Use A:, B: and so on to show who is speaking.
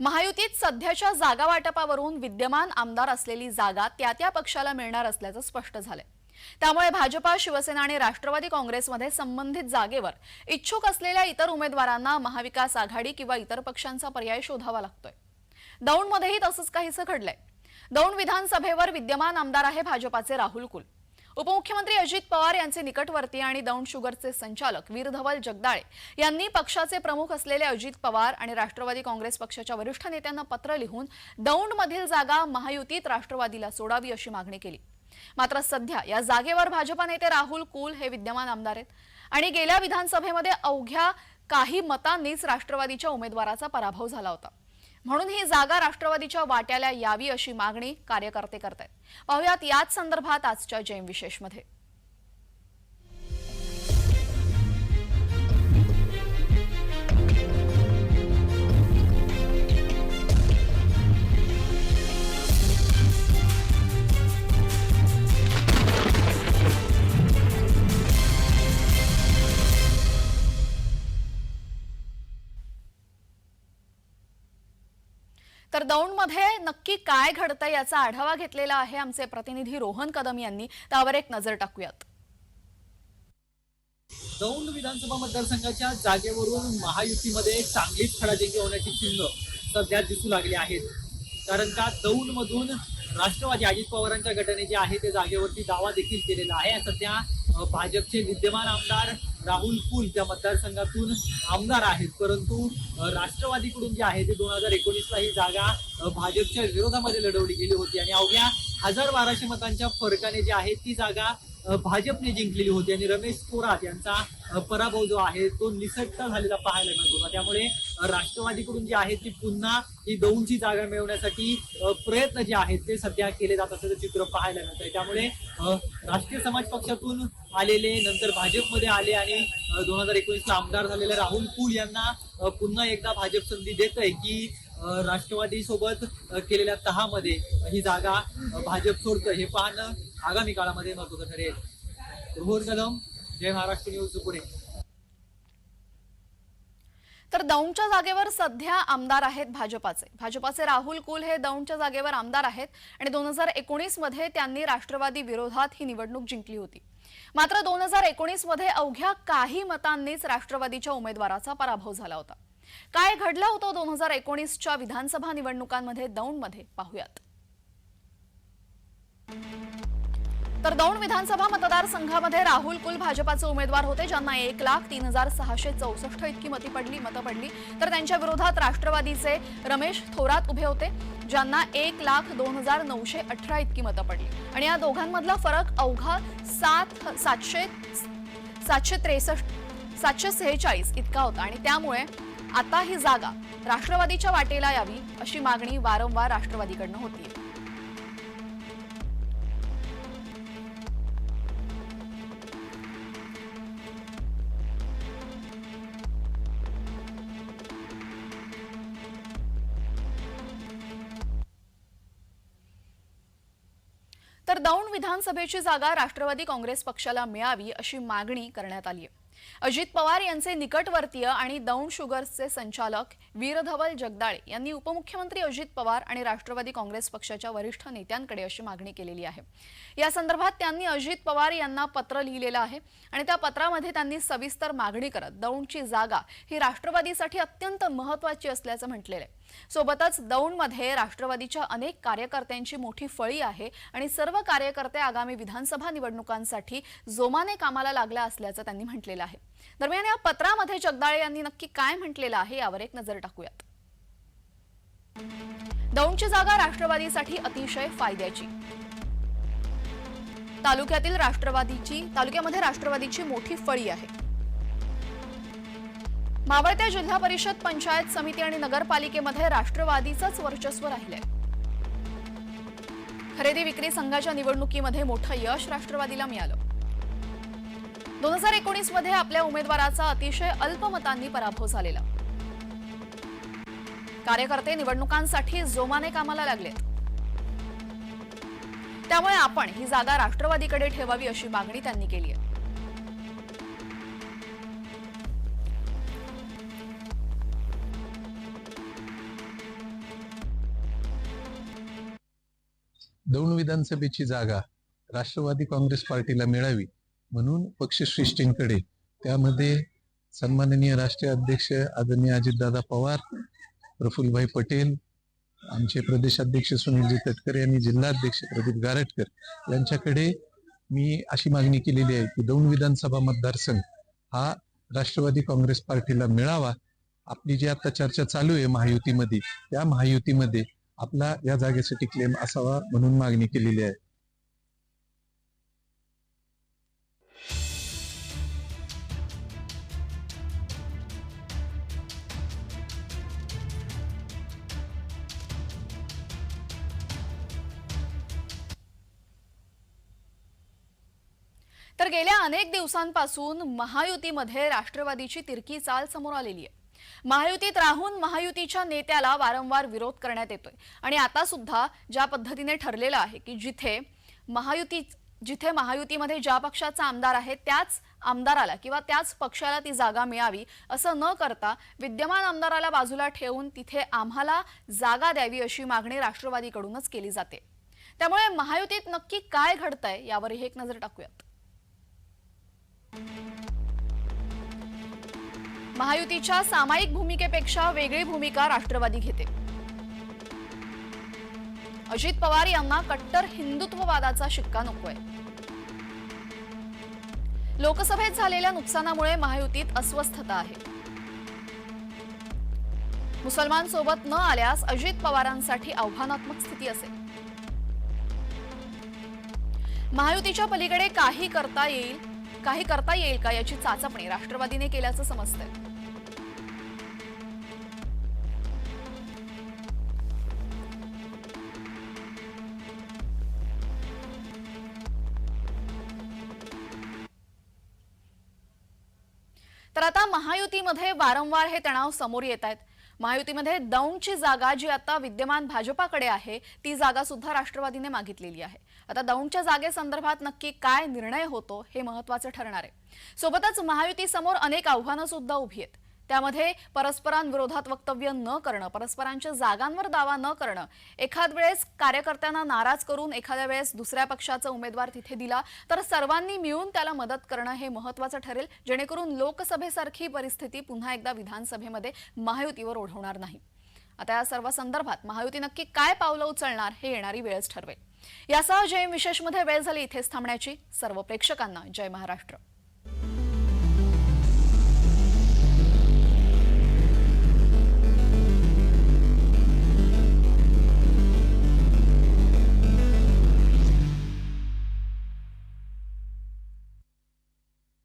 A: महायुतीत सध्याच्या जागा वाटपावरून विद्यमान आमदार असलेली जागा त्या त्या पक्षाला मिळणार असल्याचं स्पष्ट झालंय. त्यामुळे भाजपा शिवसेना आणि राष्ट्रवादी काँग्रेसमध्ये संबंधित जागेवर इच्छुक असलेल्या इतर उमेदवारांना महाविकास आघाडी किंवा इतर पक्षांचा पर्याय शोधावा लागतोय. दौंडमध्येही तसंच काहीसं घडलंय. दौंड विधानसभेवर विद्यमान आमदार आहे भाजपाचे राहुल कुल. उपमुख्यमंत्री अजित पवार यांचे निकटवर्ती आणि दौंड शुगरचे संचालक वीरधवल जगदाळे यांनी पक्षाचे प्रमुख असलेले अजित पवार आणि राष्ट्रवादी काँग्रेस पक्षाच्या वरिष्ठ नेत्यांना पत्र लिहून दौंडमधील जागा महायुतीत राष्ट्रवादीला सोडावी अशी मागणी केली. मात्र सध्या या जागेवर भाजपा नेते राहुल कुल हे विद्यमान आमदार आहेत आणि गेल्या विधानसभेमध्ये अवघ्या काही मतांनीच राष्ट्रवादीच्या उमेदवाराचा पराभव झाला होता. म्हणून ही जागा राष्ट्रवादीच्या वाट्याला यावी अशी मागणी कार्यकर्ते करत आहेत पाहुयात याच संदर्भात आजच्या जैम विशेषमध्ये. तर दौंडमध्ये नक्की काय घडतंय याचा आढावा घेतलेला आहे आमचे प्रतिनिधी रोहन कदम यांनी. त्यावर एक नजर टाकूयात.
B: दौंड विधानसभा मतदारसंघाच्या जागेवरून महायुतीमध्ये चांगलीच खडाजंगी होण्याची चिन्ह सध्या दिसू लागली आहेत. कारण का दौंड मधून राष्ट्रवादी अजित पवारांच्या गटाने जे आहे ते जागेवरती दावा देखील केलेला आहे. सध्या भाजपचे विद्यमान आमदार राहुल कुल त्या मतदारसंघातून आमदार आहेत. परंतु राष्ट्रवादीकडून जे आहे ते दोन हजार एकोणीसला ही जागा भाजपच्या विरोधामध्ये लढवली गेली होती. आणि अवघ्या हजार बाराशे मतांच्या फरकाने जी आहे ती जागा भाजपने जिंकलेली होती. आणि रमेश थोरात यांचा पराभव जो आहे तो निसटता झालेला पाहायला मिळत. होता त्यामुळे राष्ट्रवादीकडून जी आहे ती पुन्हा ही दोनची जागा मिळवण्यासाठी प्रयत्न जे आहेत ते सध्या केले जात असल्याचं चित्र पाहायला मिळत आहे त्यामुळे राष्ट्रीय समाज पक्षातून आलेले नंतर भाजपमध्ये आले आणि दोन हजार एकोणीसला आमदार झालेले राहुल कुल यांना पुन्हा एकदा भाजप संधी देत आहे की राष्ट्रवादी सोबत केलेल्या केलेल्या तहामध्ये ही जागा भाजप सोडतं. हे पाहणं आगामी काळामध्ये महत्वाचं ठरेल. रोहन कदम जय महाराष्ट्र न्यूज पुणे.
A: तर दौंडच्या जागेवर सध्या आमदार आहेत भाजपाचे. भाजपाचे राहुल कुल हे दौंडच्या जागेवर आमदार आहेत आणि दोन हजार एकोणीसमध्ये त्यांनी राष्ट्रवादी विरोधात ही निवडणूक जिंकली होती. मात्र दोन हजार एकोणीसमध्ये अवघ्या काही मतांनीच राष्ट्रवादीच्या उमेदवाराचा पराभव झाला होता. काय घडलं होतं दोन हजार एकोणीसच्या विधानसभा निवडणुकांमध्ये? दौंडमध्ये पाहूयात. तर दौंड विधानसभा मतदारसंघामध्ये राहुल कुल भाजपाचे उमेदवार होते ज्यांना एक लाख तीन हजार सहाशे चौसष्ट इतकी मती पडली मतं पडली. तर त्यांच्या विरोधात राष्ट्रवादीचे रमेश थोरात उभे होते ज्यांना एक लाख दोन हजार नऊशे अठरा इतकी मतं पडली. आणि या दोघांमधला फरक अवघा सात सातशे सातशे त्रेसष्ट सातशे सेहेचाळीस इतका होता. आणि त्यामुळे आता ही जागा राष्ट्रवादीच्या वाटेला यावी अशी मागणी वारंवार राष्ट्रवादीकडनं होतीये. तर दौंड विधानसभेची जागा राष्ट्रवादी काँग्रेस पक्षाला मिळावी अशी मागणी करण्यात आली आहे. अजित पवार यांचे निकटवर्तीय आणि दौंड शुगर्सचे संचालक वीरधवल जगदाळे यांनी उपमुख्यमंत्री अजित पवार आणि राष्ट्रवादी काँग्रेस पक्षाच्या वरिष्ठ नेत्यांकडे अशी मागणी केलेली आहे. या संदर्भात त्यांनी अजित पवार यांना पत्र लिहिलेलं आहे आणि त्या पत्रामध्ये त्यांनी सविस्तर मागणी करत दौंडची जागा ही राष्ट्रवादीसाठी अत्यंत महत्वाची असल्याचं म्हटलेलं आहे. सोबतच दौंडमध्ये राष्ट्रवादीच्या अनेक कार्यकर्त्यांची मोठी फळी आहे आणि सर्व कार्यकर्ते आगामी विधानसभा निवडणुकांसाठी जोमाने कामाला लागल्या असल्याचं त्यांनी म्हटलेलं आहे. दरम्यान या पत्रामध्ये जगदाळे यांनी नक्की काय म्हटलेलं आहे यावर एक नजर टाकूयात. दौंडची जागा राष्ट्रवादीसाठी अतिशय फायद्याची. तालुक्यातील राष्ट्रवादीची तालुक्यामध्ये राष्ट्रवादीची मोठी फळी आहे. मावळत्या जिल्हा परिषद पंचायत समिती आणि नगरपालिकेमध्ये राष्ट्रवादीचंच वर्चस्व राहिलंय. खरेदी विक्री संघाच्या निवडणुकीमध्ये मोठं यश राष्ट्रवादीला मिळालं. दोन हजार एकोणीसमध्ये आपल्या उमेदवाराचा अतिशय अल्प मतांनी पराभव झालेला. कार्यकर्ते निवडणुकांसाठी जोमाने कामाला लागलेत. त्यामुळे आपण ही जागा राष्ट्रवादीकडे ठेवावी अशी मागणी त्यांनी केली आहे.
C: दोन विधानसभेची जागा राष्ट्रवादी काँग्रेस पार्टीला मिळावी म्हणून पक्षश्रेष्ठींकडे. त्यामध्ये सन्माननीय राष्ट्रीय अध्यक्ष आदरणीय अजितदादा पवार प्रफुल्लभाई पटेल आमचे प्रदेशाध्यक्ष सुनीलजी तटकरे आणि जिल्हाध्यक्ष प्रदीप गारटकर यांच्याकडे मी अशी मागणी केलेली आहे की दोन विधानसभा मतदारसंघ हा राष्ट्रवादी काँग्रेस पार्टीला मिळावा. आपली जी आता चर्चा चालू आहे महायुतीमध्ये त्या महायुतीमध्ये आपला या जागेसाठी क्लेम असावा म्हणून मागणी केलेली आहे.
A: तर गेल्या अनेक दिवसांपासून महायुतीमध्ये राष्ट्रवादीची तिरकी चाल समोर आलेली आहे. महायुतीत राहून महायुतीच्या नेत्याला वारंवार विरोध करण्यात येतोय. आणि आता सुद्धा ज्या पद्धतीने ठरलेलं आहे की जिथे महायुती जिथे महायुतीमध्ये ज्या पक्षाचा आमदार आहे त्याच आमदाराला किंवा त्याच पक्षाला ती जागा मिळावी असं न करता विद्यमान आमदाराला बाजूला ठेवून तिथे आम्हाला जागा द्यावी अशी मागणी राष्ट्रवादीकडूनच केली जाते. त्यामुळे महायुतीत नक्की काय घडतंय यावरही एक नजर टाकूयात. महायुतीच्या सामायिक भूमिकेपेक्षा वेगळी भूमिका राष्ट्रवादी घेते. अजित पवार यांना कट्टर हिंदुत्ववादाचा शिक्का नकोय. लोकसभेत झालेल्या नुकसानामुळे महायुतीत अस्वस्थता आहे. मुसलमान सोबत न आल्यास अजित पवारांसाठी आव्हानात्मक स्थिती असेल. महायुतीच्या पलीकडे काही करता येईल काही करता येईल का याची चाचपणी राष्ट्रवादीने केल्याचं समजतंय. तर आता महायुतीमध्ये वारंवार हे तणाव समोर येत आहेत. महायुतीमध्ये दौंडची जागा जी आता विद्यमान भाजपाकडे आहे ती जागा सुद्धा राष्ट्रवादीने मागितलेली आहे. आता दौंडच्या जागेसंदर्भात नक्की काय निर्णय होतो हे महत्वाचं ठरणार आहे. सोबतच महायुतीसमोर अनेक आव्हानं सुद्धा उभी आहेत. त्यामध्ये परस्परांविरोधात वक्तव्य न करणं परस्परांच्या जागांवर दावा न करणं एखाद वेळेस कार्यकर्त्यांना नाराज करून एखाद्या वेळेस दुसऱ्या पक्षाचा उमेदवार तिथे दिला तर सर्वांनी मिळून त्याला मदत करणं हे महत्वाचं ठरेल. जेणेकरून लोकसभेसारखी परिस्थिती पुन्हा एकदा विधानसभेमध्ये महायुतीवर ओढवणार नाही. आता या सर्व संदर्भात महायुती नक्की काय पावलं उचलणार हे येणारी वेळच ठरवेल. यासह जय विशेषमध्ये वेळ झाली. इथेच थांबण्याची सर्व प्रेक्षकांना जय महाराष्ट्र.